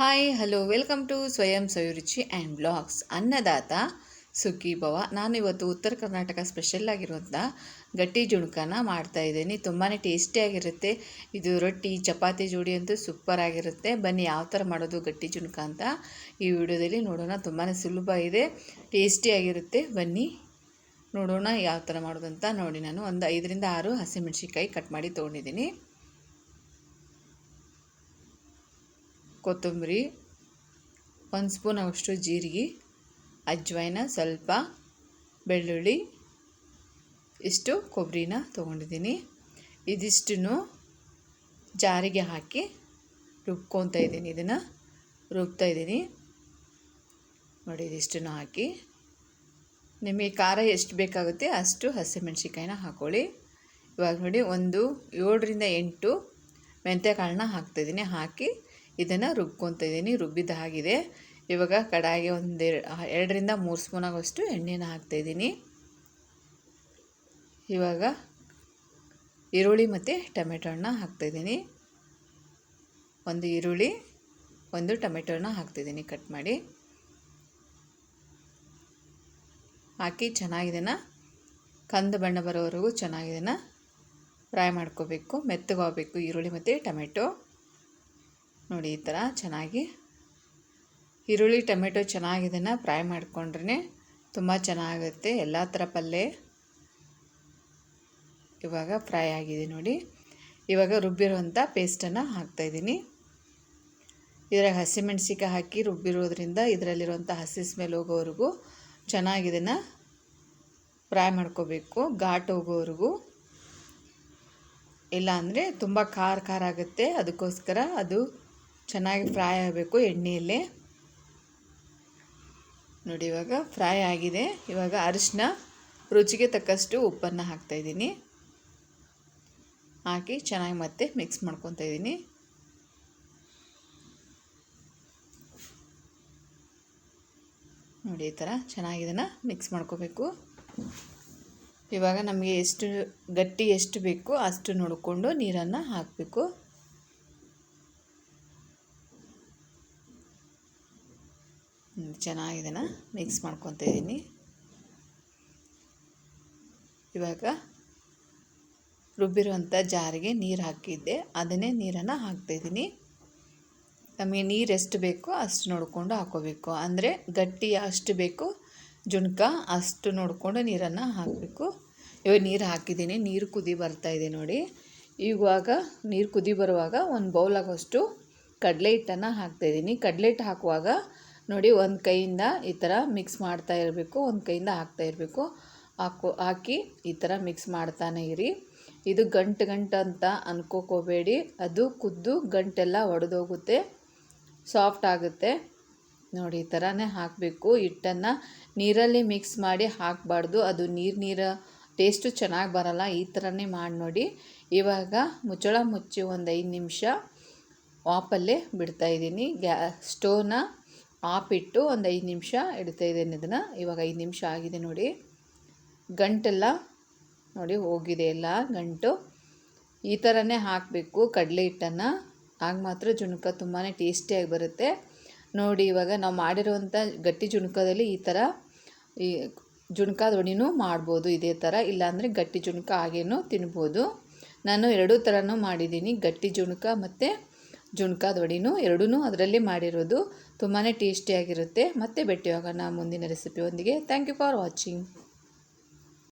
Hi hello welcome to ಸ್ವಯಂ ಸವಿರುಚಿ and blogs ಅನ್ನದಾತ ಸುಖಿ ಭವ ನಾನು ಇವತ್ತು ಉತ್ತರ ಕರ್ನಾಟಕ ಸ್ಪೆಷಲ್ ಆಗಿರುವಂಥ ಗಟ್ಟಿ ಜುಣುಕನ ಮಾಡ್ತಾ ಇದ್ದೀನಿ. ತುಂಬಾ ಟೇಸ್ಟಿಯಾಗಿರುತ್ತೆ ಇದು ರೊಟ್ಟಿ, ಚಪಾತಿ ಜೋಡಿ ಅಂತೂ ಸೂಪರ್ ಆಗಿರುತ್ತೆ. ಬನ್ನಿ ಯಾವ ಥರ ಮಾಡೋದು ಗಟ್ಟಿ ಜುಣುಕ ಅಂತ ಈ ವಿಡಿಯೋದಲ್ಲಿ ನೋಡೋಣ. ತುಂಬಾ ಸುಲಭ ಇದೆ. ಟೇಸ್ಟಿಯಾಗಿರುತ್ತೆ ಬನ್ನಿ ನೋಡೋಣ ಯಾವ ಥರ ಮಾಡೋದಂತ. ನೋಡಿ ನಾನು ಒಂದು ಐದರಿಂದ ಆರು ಹಸಿಮೆಣ್ಸಿಕಾಯಿ ಕಟ್ ಮಾಡಿ ತೊಗೊಂಡಿದ್ದೀನಿ. ಕೊತ್ತಂಬರಿ, ಒಂದು ಸ್ಪೂನ್ ಅವಷ್ಟು ಜೀರಿಗೆ, ಅಜ್ವಾಯಿನ ಸ್ವಲ್ಪ ಬೆಳ್ಳುಳ್ಳಿ, ಇಷ್ಟು ಕೊಬ್ಬರಿನ ತೊಗೊಂಡಿದ್ದೀನಿ. ಇದಿಷ್ಟನ್ನು ಜಾರಿಗೆ ಹಾಕಿ ರುಬ್ಕೊತಾ ಇದ್ದೀನಿ, ಇದನ್ನು ರುಬ್ತಾ ಇದ್ದೀನಿ. ನೋಡಿ, ಇದಿಷ್ಟನ್ನು ಹಾಕಿ. ನಿಮಗೆ ಖಾರ ಎಷ್ಟು ಬೇಕಾಗುತ್ತೆ ಅಷ್ಟು ಹಸಿಮೆಣ್ಸಿಕಾಯಿನ ಹಾಕ್ಕೊಳ್ಳಿ ಇವಾಗ ನೋಡಿ, ಒಂದು ಏಳರಿಂದ ಎಂಟು ಮೆಂತ್ಯಕಾಳನ್ನ ಹಾಕ್ತಾಯಿದ್ದೀನಿ ಹಾಕಿ ಇದನ್ನು ರುಬ್ಕೊತ ಇದ್ದೀನಿ ರುಬ್ಬಿದ ಹಾಗಿದೆ. ಇವಾಗ ಕಡಾಯಿಗೆ ಒಂದು, ಎರಡರಿಂದ ಮೂರು ಸ್ಪೂನ್ ಆಗೋಷ್ಟು ಎಣ್ಣೆನ ಹಾಕ್ತಾಯಿದ್ದೀನಿ ಇವಾಗ ಈರುಳ್ಳಿ ಮತ್ತು ಟೊಮೆಟೊ ಹಣ್ಣ ಹಾಕ್ತಾಯಿದ್ದೀನಿ ಒಂದು ಈರುಳ್ಳಿ, ಒಂದು ಟೊಮೆಟೊ ಹಣ್ಣ ಹಾಕ್ತಿದ್ದೀನಿ ಕಟ್ ಮಾಡಿ. ಹಾಕಿ ಚೆನ್ನಾಗಿದೆನ ಕಂದು ಬಣ್ಣ ಬರೋವರೆಗೂ ಚೆನ್ನಾಗಿದೆನ ಫ್ರೈ ಮಾಡ್ಕೋಬೇಕು, ಮೆತ್ತಗಾಗಬೇಕು ಈರುಳ್ಳಿ ಮತ್ತು ಟೊಮೆಟೊ. ನೋಡಿ ಈ ಥರ ಚೆನ್ನಾಗಿ ಈರುಳ್ಳಿ, ಟೊಮೆಟೊ ಚೆನ್ನಾಗಿದನ್ನು ಫ್ರೈ ಮಾಡಿಕೊಂಡ್ರೆ ತುಂಬ ಚೆನ್ನಾಗುತ್ತೆ. ಎಲ್ಲ ಥರ ಪಲ್ಯ ಇವಾಗ ಫ್ರೈ ಆಗಿದೆ ನೋಡಿ. ಇವಾಗ ರುಬ್ಬಿರುವಂಥ ಪೇಸ್ಟನ್ನು ಹಾಕ್ತಾಯಿದ್ದೀನಿ ಇದರಾಗ ಹಸಿಮೆಣ್ಸಿಕಾಯಿ ಹಾಕಿ ರುಬ್ಬಿರೋದ್ರಿಂದ ಇದರಲ್ಲಿರುವಂಥ ಹಸಿ ಸ್ಮೆಲ್ ಹೋಗೋವರೆಗೂ ಚೆನ್ನಾಗಿದನ್ನು ಫ್ರೈ ಮಾಡ್ಕೋಬೇಕು. ಘಾಟ್ ಹೋಗೋವರೆಗೂ. ಇಲ್ಲ ಅಂದರೆ ತುಂಬ ಖಾರ ಖಾರ ಆಗುತ್ತೆ. ಅದಕ್ಕೋಸ್ಕರ ಅದು ಚೆನ್ನಾಗಿ ಫ್ರೈ ಆಗಬೇಕು ಎಣ್ಣೆಯಲ್ಲಿ. ನೋಡಿ, ಇವಾಗ ಫ್ರೈ ಆಗಿದೆ. ಇವಾಗ ಅರಿಶಿನ, ರುಚಿಗೆ ತಕ್ಕಷ್ಟು ಉಪ್ಪನ್ನು ಹಾಕ್ತಾಯಿದ್ದೀನಿ ಹಾಕಿ ಚೆನ್ನಾಗಿ ಮತ್ತೆ ಮಿಕ್ಸ್ ಮಾಡ್ಕೊತಾ ಇದ್ದೀನಿ. ನೋಡಿ, ಈ ಥರ ಚೆನ್ನಾಗಿದನ್ನು ಮಿಕ್ಸ್ ಮಾಡ್ಕೋಬೇಕು. ಇವಾಗ ನಮಗೆ ಎಷ್ಟು ಗಟ್ಟಿ ಎಷ್ಟು ಬೇಕು ಅಷ್ಟು ನೋಡಿಕೊಂಡು ನೀರನ್ನು ಹಾಕಬೇಕು. ಚೆನ್ನಾಗಿದೆನ? ಮಿಕ್ಸ್ ಮಾಡ್ಕೊತ ಇದ್ದೀನಿ ಇವಾಗ ರುಬ್ಬಿರುವಂಥ ಜಾರಿಗೆ ನೀರು ಹಾಕಿದ್ದೆ. ಅದನ್ನೇ ನೀರನ್ನು ಹಾಕ್ತಾಯಿದ್ದೀನಿ ನಮಗೆ ನೀರು ಎಷ್ಟು ಬೇಕೋ ಅಷ್ಟು ನೋಡಿಕೊಂಡು ಹಾಕೋಬೇಕು. ಅಂದರೆ ಗಟ್ಟಿ ಅಷ್ಟು ಬೇಕು, ಜುಣ್ಕ ಅಷ್ಟು ನೋಡಿಕೊಂಡು ನೀರನ್ನು ಹಾಕಬೇಕು. ಇವಾಗ ನೀರು ಹಾಕಿದ್ದೀನಿ. ನೀರು ಕುದಿ ಬರ್ತಾ ಇದೆ ನೋಡಿ. ಇವಾಗ ನೀರು ಕುದಿ ಬರುವಾಗ ಒಂದು ಬೌಲಾಗೋಷ್ಟು ಕಡಲೆ ಹಿಟ್ಟನ್ನು ಹಾಕ್ತಾಯಿದ್ದೀನಿ ಕಡಲೆ ಹಿಟ್ಟು ಹಾಕುವಾಗ ನೋಡಿ ಒಂದು ಕೈಯಿಂದ ಈ ಥರ ಮಿಕ್ಸ್ ಮಾಡ್ತಾ ಇರಬೇಕು, ಒಂದು ಕೈಯಿಂದ ಹಾಕ್ತಾ ಇರಬೇಕು. ಹಾಕು, ಹಾಕಿ ಈ ಥರ ಮಿಕ್ಸ್ ಮಾಡ್ತಾನೆ ಇರಿ. ಇದು ಗಂಟು ಗಂಟು ಅಂತ ಅನ್ಕೋಕೋಬೇಡಿ. ಅದು ಕುದ್ದು ಗಂಟೆಲ್ಲ ಒಡೆದೋಗುತ್ತೆ ಸಾಫ್ಟ್ ಆಗುತ್ತೆ. ನೋಡಿ ಈ ಥರನೇ ಹಾಕಬೇಕು. ಹಿಟ್ಟನ್ನು ನೀರಲ್ಲಿ ಮಿಕ್ಸ್ ಮಾಡಿ ಹಾಕಬಾರ್ದು. ಅದು ನೀರು ನೀರು ಟೇಸ್ಟು ಚೆನ್ನಾಗಿ ಬರಲ್ಲ. ಈ ಥರನೇ ಮಾಡಿ ನೋಡಿ. ಇವಾಗ ಮುಚ್ಚಳ ಮುಚ್ಚಿ ಒಂದು ಐದು ನಿಮಿಷ ವಾಪಲ್ಲೇ ಬಿಡ್ತಾಯಿದ್ದೀನಿ ಗ್ಯಾ ಸ್ಟೋವ್ನ ಆಪಿಟ್ಟು ಒಂದು ಐದು ನಿಮಿಷ ಇಡ್ತಾ ಇದ್ದೇನೆ ಇದನ್ನು. ಇವಾಗ ಐದು ನಿಮಿಷ ಆಗಿದೆ ನೋಡಿ. ಗಂಟೆಲ್ಲ ನೋಡಿ ಹೋಗಿದೆ ಎಲ್ಲ ಗಂಟು. ಈ ಥರನೇ ಹಾಕಬೇಕು ಕಡಲೆ ಹಿಟ್ಟನ್ನು. ಆಗ ಮಾತ್ರ ಜುಣುಕ ತುಂಬಾ ಟೇಸ್ಟಿಯಾಗಿ ಬರುತ್ತೆ. ನೋಡಿ ಇವಾಗ ನಾವು ಮಾಡಿರುವಂಥ ಗಟ್ಟಿ ಜುಣುಕದಲ್ಲಿ ಈ ಥರ ಈ ಜುಣಕ ದೊಣಿನೂ ಮಾಡ್ಬೋದು ಇದೇ ಥರ ಇಲ್ಲಾಂದರೆ ಗಟ್ಟಿ ಜುಣುಕ ಹಾಗೇನೂ ತಿನ್ಬೋದು. ನಾನು ಎರಡೂ ಥರನೂ ಮಾಡಿದ್ದೀನಿ ಗಟ್ಟಿ ಜುಣುಕ ಮತ್ತು ಜುಣ್ಕ ವಡಿನೂ ಎರಡೂ ಅದರಲ್ಲಿ ಮಾಡಿರೋದು. ತುಂಬಾ ಟೇಸ್ಟಿಯಾಗಿರುತ್ತೆ. ಮತ್ತೆ ಭೇಟಿಯಾಗೋಣ ಮುಂದಿನ ರೆಸಿಪಿಯೊಂದಿಗೆ. Thank you for watching